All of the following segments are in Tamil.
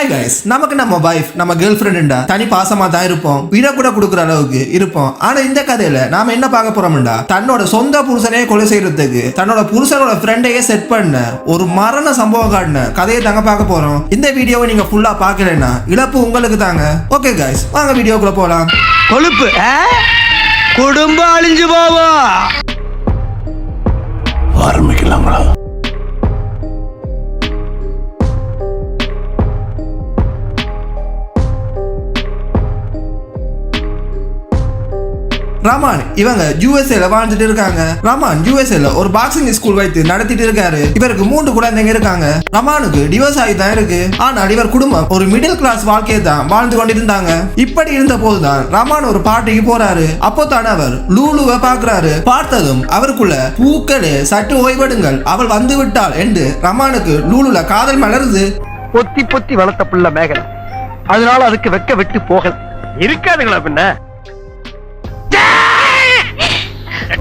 ஹாய் கைஸ் நமக்கு நம்ம வைஃப் நம்ம கேர்ள் ஃப்ரெண்டுண்டா தனி பாசமா தான் இருப்போம். உயிரை கூட கொடுக்குற அளவுக்கு இருப்போம். ஆனா இந்த கதையில நாம என்ன பார்க்க போறோம்டா தன்னோட சொந்த புருஷனையே கொலை செய்யறதுக்கு தன்னோட புருஷனோட ஃப்ரெண்டையே செட் பண்ண ஒரு மரண சம்பவம் காட்டின கதையை தாங்க பார்க்க போறோம். இந்த வீடியோவை நீங்க ஃபுல்லா பார்க்கலன்னா இழப்பு உங்களுக்கு தாங்க. ஓகே கைஸ் வாங்க வீடியோக்குள்ள போலாம். கொழுப்பு குடும்பம் அழிஞ்சு போவோம் ரமான் இவங்க யூஎஸ்ஏல வாழ்ந்துட்டு இருக்காங்க. ரமான் யூஎஸ்ஏல ஒரு பாக்ஸிங் ஸ்கூல் வைத்து நடத்திட்டு இருக்காரு. இவருக்கு மூன்று குழந்தைங்க இருக்காங்க. ரமானுக்கு டிவோர்ஸ் ஆகி தான் இருக்கு. ஆனால் இவர் குடும்பம் ஒரு மிடில் கிளாஸ் வாழ்க்கையை தான் வாழ்ந்து கொண்டிருந்தாங்க. இப்படி இருந்த போதுதான் ரமான் ஒரு பார்ட்டிக்கு போறாரு. அப்போ தான் அவர் லூலுவை பார்க்கறாரு. பார்த்ததும் அவருக்குள்ள பூக்களே சற்று ஓய்வெடுங்கள். அவள் வந்து விட்டாள் என்று ரமானுக்கு லூலுல காதல் மலருது. பொத்தி பொத்தி வளர்த்த புள்ள மேகலை. அதனால அதுக்கு வெக்க விட்டு போகல. இருக்காதுங்களா பின்ன?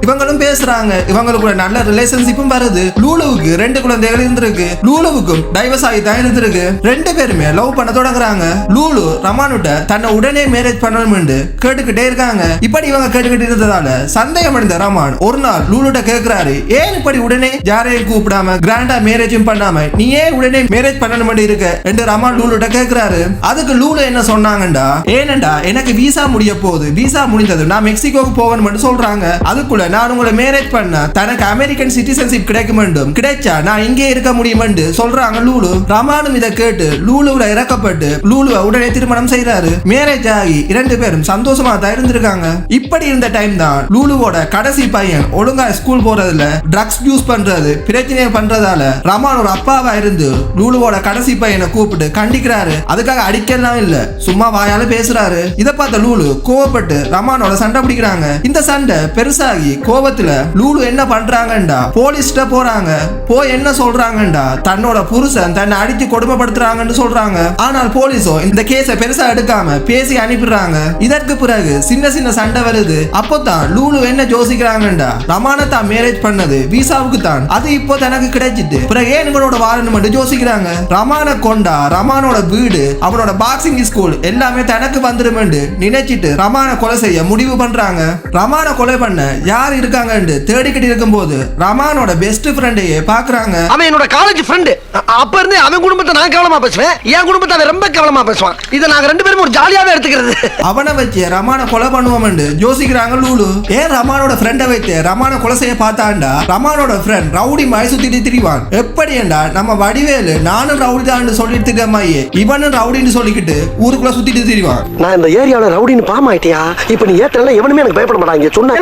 இவங்களும் பேசுறாங்க. இவங்களுக்குள்ள நல்ல ரிலேஷன்ஷிப்பும் வருது. லூலுவுக்கு ரெண்டு குழந்தைகள் இருந்திருக்கு. லூலுவுக்கும் டைவர்ஸ் ஆகி தான் இருந்திருக்கு. ரெண்டு பேருமே லவ் பண்ண தொடங்குறாங்க. லூலு ரமானுட்ட தன்னை உடனே மேரேஜ் பண்ணணும்னு கேட்டுக்கிட்டே இருக்காங்க. இப்படி இவங்க கேட்டுக்கிட்டு இருந்ததால சந்தேகம் அடைந்த ரமான் ஒரு நாள் லூலுட்ட கேட்கிறாரு ஏன் இப்படி உடனே யாரையும் கூப்பிடாம கிராண்டா மேரேஜும் பண்ணாம நீ ஏன் உடனே மேரேஜ் பண்ணணும் இருக்க? என்று ரமான் லூலுட்ட கேட்கிறாரு அதுக்கு லூலு என்ன சொன்னாங்கடா ஏனண்டா எனக்கு விசா முடிய போகுது. விசா முடிந்தது நான் மெக்சிகோக்கு போகணும்னு சொல்றாங்க. அதுக்குள்ள நான் உங்களை மேரேஜ் பண்ண தனக்கு அமெரிக்கன் சிட்டிசன்ஷிப் கிடைக்க வேண்டும் கிடைச்சா நான் இங்கே இருக்க முடியும் சொல்றாங்க லூலு. ரமானும் இதை கேட்டு லூலுல இறக்கப்பட்டு லூலுவை உடனே திருமணம் செய்யறாரு மேரேஜ் ஆகி இரண்டு பேரும் சந்தோஷமா தான் இருந்திருக்காங்க. இப்படி இருந்த டைம் தான் லூலுவோட கடைசி பையன் ஒழுங்கா ஸ்கூல் போறதுல ட்ரக்ஸ் யூஸ் பண்றது பிரச்சனையை பண்றதால ரமானோட அப்பாவா இருந்து லூலுவோட கடைசி பையனை கூப்பிட்டு கண்டிக்கிறாரு. அதுக்காக அடிக்கலாம் இல்ல சும்மா வாயால பேசுறாரு. இதை பார்த்த லூலு கோவப்பட்டு ரமானோட சண்டை பிடிக்கிறாங்க. இந்த சண்டை பெருசாகி கோபத்துல லூலு என்ன பண்றாங்கண்டா? போலீஸ்ட போறாங்க. போய் என்ன சொல்றாங்கண்டா? தன்னோட புருஷன் தன்னை அடித்து கொடுமைப்படுத்துறாங்கன்னு சொல்றாங்க. ஆனால் போலீஸோ இந்த கேஸை பெருசா எடுக்காம பேசி அனுப்பிடுறாங்க. இதற்கு பிறகு சின்ன சின்ன சண்டை வருது. அப்போதான் லூலு என்ன யோசிக்கிறாங்கண்டா? ரமானை தான் மேரேஜ் பண்ணது விசாவுக்கு தான். அது இப்போ தனக்கு கிடைச்சிட்டு பிறகு ஏன் இவனோட வாரணும் ஜோசிக்கிறாங்க யோசிக்கிறாங்க? ரமான கொண்டா ரமானோட வீடு அவனோட பாக்ஸிங் ஸ்கூல் எல்லாமே தனக்கு வந்துடும் நினைச்சிட்டு ரமான கொலை செய்ய முடிவு பண்றாங்க. ரமான கொலை பண்ண யார் இருக்காங்கன்னு தேடிக்கிட்டு இருக்கும்போது ரமானோட பெஸ்ட் ஃப்ரெண்டையே பாக்குறாங்க. அவன் என்னோட காலேஜ் ஃப்ரெண்டு அப்ப இருந்து அவன் குடும்பத்தை நான் கவனமா பேசுவேன். என் குடும்பத்தை அவன் ரொம்ப கவனமா பேசுவான். இதை நாங்க ரெண்டு பேரும் ஒரு ஜாலியாவே எடுத்துக்கிறது. அவனை வச்சு ரமான கொலை பண்ணுவோம்னு யோசிக்கிறாங்க லூலு. ஏன் ரமானோட ஃப்ரெண்டை வைத்து ரமான கொலை செய்ய பார்த்தாண்டா? ரமானோட ஃப்ரெண்ட் ரவுடி மாய் சுத்திட்டு திரிவான். எப்படியேண்டா நம்ம வடிவேலு நானும் ரவுடி தான் சொல்லிட்டு இருக்க மாயே இவனும் ரவுடின்னு சொல்லிக்கிட்டு ஊருக்குள்ள சுத்திட்டு திரிவான். நான் இந்த ஏரியால ரவுடின்னு பாம் ஆயிட்டியா இப்ப நீ ஏத்தல எவனுமே எனக்கு பயப்பட மாட்டாங்க சொன்னா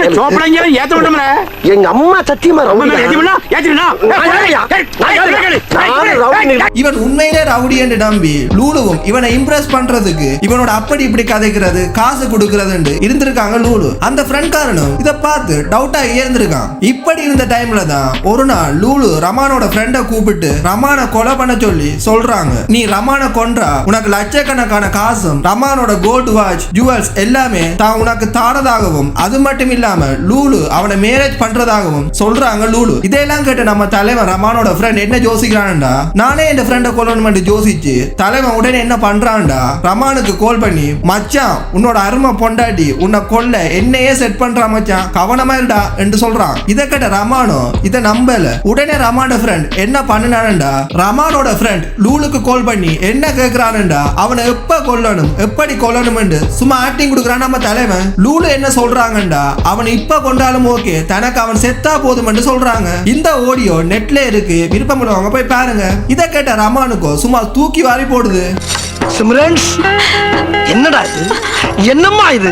ஏத்த விட்டோம்ல எங்க அம்மா சத்தியமா ரவுடி இவன் உண்மையிலே ரவுடி என்று நம்பி லூலுவும் இவனை இம்ப்ரெஸ் பண்றதுக்கு இவனோட அப்படி இப்படி கதைக்கிறது காசு கொடுக்கறதுன்னு இருந்திருக்காங்க லூலு. அந்த ஃப்ரெண்ட் காரனும் இதை பார்த்து டவுட்டா இருந்திருக்கான் இப்படி இருந்த டைம்ல தான் ஒரு நாள் லூலு ரமானோட ஃப்ரெண்டை கூப்பிட்டு ரமான கொலை பண்ண சொல்லி சொல்றாங்க. நீ ரமான கொன்றா? உனக்கு லட்சக்கணக்கான காசும் ரமானோட கோல்டு வாட்ச் ஜுவல்ஸ் எல்லாமே தான் உனக்கு தாரதாகவும் அது மட்டும் இல்லாம லூலு அவனை மேரேஜ் பண்றதாகவும் சொல்றாங்க லூலு. இதெல்லாம் கேட்டு நம்ம தலைவன் ரமானோட ஃப்ரெண்ட் என்ன யோசிக்கிறான்டா? நானே என் ஃப்ரெண்டை கொல்லணும் யோசிச்சு தலைவன் உடனே என்ன பண்றான்டா? ரமானுக்கு கால் பண்ணி மச்சான் உன்னோட அருமை பொண்டாட்டி உன்னை கொல்ல என்னையே செட் பண்றான் மச்சான். கவனமா இருடா என்று சொல்றான். இதை கேட்ட ரமானோ இதை நம்பல. உடனே ரமானோட ஃப்ரெண்ட் என்ன பண்ணினான்டா ரமானோட ஃப்ரெண்ட் லூலுக்கு கால் பண்ணி என்ன கேக்குறானுண்டா? அவனை எப்ப கொல்லணும்? எப்படி கொல்லணும்? சும்மா ஆக்டிங் கொடுக்குறான் நம்ம தலைவன். லூலு என்ன சொல்றாங்கடா அவன் இப்ப கொண்டாலும் ஓகே. தனக்கு அவன் செத்தா போதும் என்று சொல்றாங்க. இந்த ஆடியோ நெட்ல இருக்கு. விருப்பம் உள்ளவங்க போய் பாருங்க. இதை கேட்ட ரமானுக்கோ சும்மா தூக்கி வாரி போடுது. சிம்ரன்ஸ் என்னடா இது? என்னம்மா இது?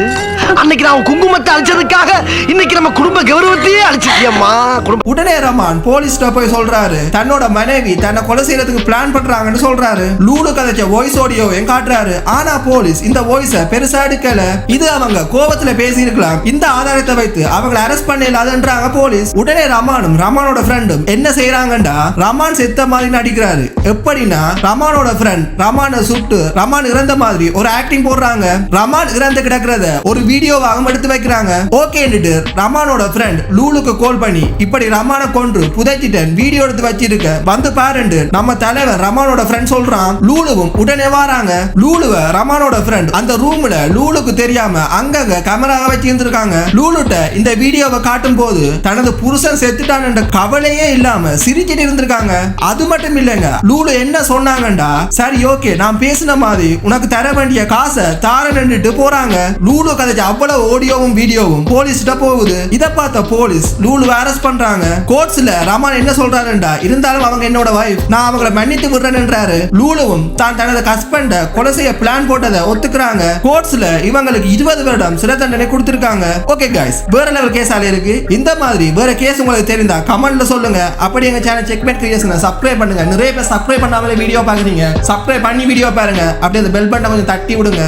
அன்னைக்கு நான் குங்குமத்தை அழிச்சதுக்காக இன்னைக்கு நம்ம குடும்ப கௌரவத்தையே அழிச்சிட்டியம்மா குடும்ப உடனே ரமான் போலீஸ்ட போய் சொல்றாரு. தன்னோட மனைவி தன்னை கொலை செய்யறதுக்கு பிளான் பண்றாங்கன்னு சொல்றாரு. லூடு கதைச்ச வாய்ஸ் ஆடியோ எங்க காட்டுறாரு. ஆனா போலீஸ் இந்த வாய்ஸ பெருசா எடுக்கல. இது அவங்க கோபத்துல பேசி இருக்கலாம் இந்த ஆதாரத்தை வைத்து அவங்களை அரெஸ்ட் பண்ணலாதுன்றாங்க போலீஸ். உடனே ரமானும் ரமானோட ஃப்ரெண்டும் என்ன செய்யறாங்கடா ரமான் செத்த மாதிரி நடிக்கிறாரு. எப்படின்னா ரமானோட ஃப்ரெண்ட் ரமான சுட்டு ரமான் இறந்த மாதிரி ஒரு ஆக்டிங் போடுறாங்க. ரமான் இறந்து கிடக்கிறத ஒரு வீடியோவாகவும் எடுத்து வைக்கிறாங்க. ஓகேன்னுட்டு ரமானோட ஃப்ரெண்ட் லூலுக்கு கால் பண்ணி இப்படி ரமானை கொன்று புதைச்சிட்டேன் வீடியோ எடுத்து வச்சிருக்க. வந்து பாருண்டு நம்ம தலைவர் ரமானோட ஃப்ரெண்ட் சொல்றான் லூலுவும் உடனே வராங்க. லூலுவ ரமானோட ஃப்ரெண்ட் அந்த ரூம்ல லூலுக்கு தெரியாம அங்கங்க கேமராவை வச்சு இருந்திருக்காங்க லூலுட்ட இந்த வீடியோவை காட்டும் போது தனது புருஷன் செத்துட்டான் என்ற கவலையே இல்லாம சிரிச்சிட்டு இருந்திருக்காங்க. அது மட்டும் இல்லைங்க லூலு என்ன சொன்னாங்கண்டா? சரி ஓகே நான் பேசின மாதிரி உனக்கு தர வேண்டிய காசை தாரன்னுட்டு போறாங்க. லூலு கதைச்ச அவ்வளவு ஆடியோவும் வீடியோவும் போலீஸ்கிட்ட போகுது. இதை பார்த்த போலீஸ் லூலு அரெஸ்ட் பண்றாங்க. கோர்ட்ஸ்ல ரமான் என்ன சொல்றாருண்டா இருந்தாலும் அவங்க என்னோட வைஃப் நான் அவங்கள மன்னித்து விடுறேன்ன்றாரு. லூலுவும் தான் தனது ஹஸ்பண்ட கொலை செய்ய பிளான் போட்டதை ஒத்துக்கிறாங்க. கோர்ட்ஸ்ல இவங்களுக்கு இருபது வருடம் சிறை தண்டனை கொடுத்திருக்காங்க. ஓகே கைஸ் வேற லெவல் கேஸ் ஆலே இருக்கு. இந்த மாதிரி வேற கேஸ் உங்களுக்கு தெரிந்தா கமெண்ட்ல சொல்லுங்க. அப்படி எங்க சேனல் செக்மேட் கிரியேஷனை சப்ஸ்கிரைப் பண்ணுங்க. நிறைய பேர் சப்ஸ்கிரைப் பண்ணாமலே வீடியோ பாக்குறீங்க சப்ஸ்கிரைப் பண்ணி வீடியோ பாருங்க. அப்படியே அந்த பெல் பட்டனை கொஞ்சம் தட்டி விடுங்க.